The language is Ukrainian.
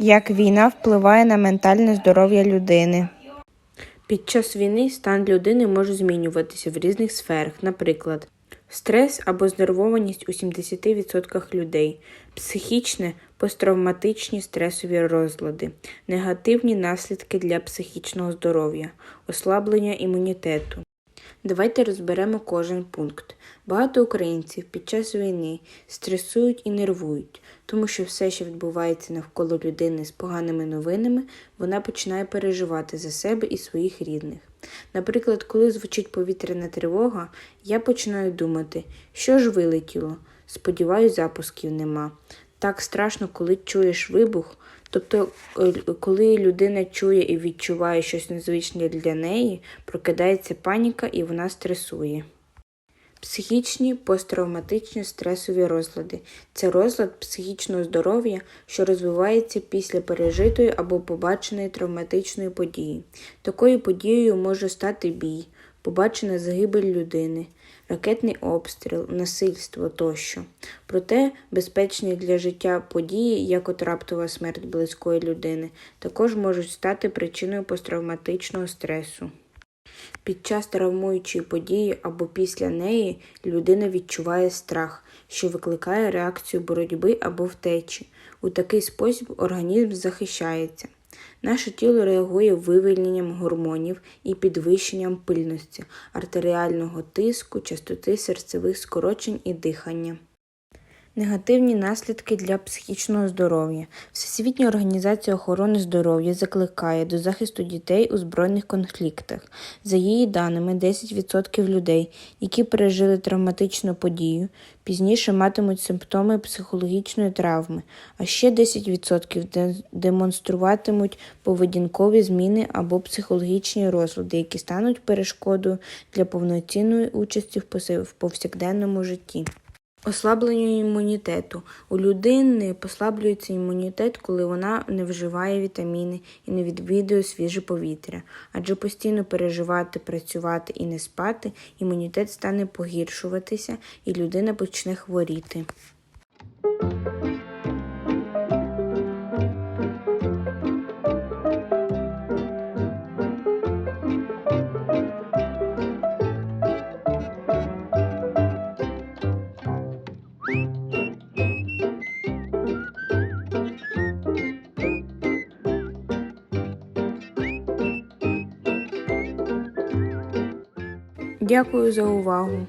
Як війна впливає на ментальне здоров'я людини? Під час війни стан людини може змінюватися в різних сферах, наприклад, стрес або знервованість у 70% людей, психічне посттравматичні стресові розлади, негативні наслідки для психічного здоров'я, ослаблення імунітету. Давайте розберемо кожен пункт. Багато українців під час війни стресують і нервують, тому що все, що відбувається навколо людини з поганими новинами, вона починає переживати за себе і своїх рідних. Наприклад, коли звучить повітряна тривога, я починаю думати, що ж вилетіло. Сподіваюсь, запусків нема. Так страшно, коли чуєш вибух. Тобто, е, коли людина чує і відчуває щось незвичне для неї, прокидається паніка і вона стресує. Психічні посттравматичні стресові розлади це розлад психічного здоров'я, що розвивається після пережитої або побаченої травматичної події. Такою подією може стати бій, побачена загибель людини, ракетний обстріл, насильство тощо. Проте безпечні для життя події, як от раптова смерть близької людини, також можуть стати причиною посттравматичного стресу. Під час травмуючої події або після неї людина відчуває страх, що викликає реакцію боротьби або втечі. У такий спосіб організм захищається. Наше тіло реагує вивільненням гормонів і підвищенням пильності, артеріального тиску, частоти серцевих скорочень і дихання. Негативні наслідки для психічного здоров'я. Всесвітня організація охорони здоров'я закликає до захисту дітей у збройних конфліктах. За її даними, 10% людей, які пережили травматичну подію, пізніше матимуть симптоми психологічної травми, а ще 10% демонструватимуть поведінкові зміни або психологічні розлади, які стануть перешкодою для повноцінної участі в повсякденному житті. Ослаблення імунітету. У людини послаблюється імунітет, коли вона не вживає вітаміни і не відвідує свіже повітря. Адже постійно переживати, працювати і не спати, імунітет стане погіршуватися і людина почне хворіти. Дякую за увагу!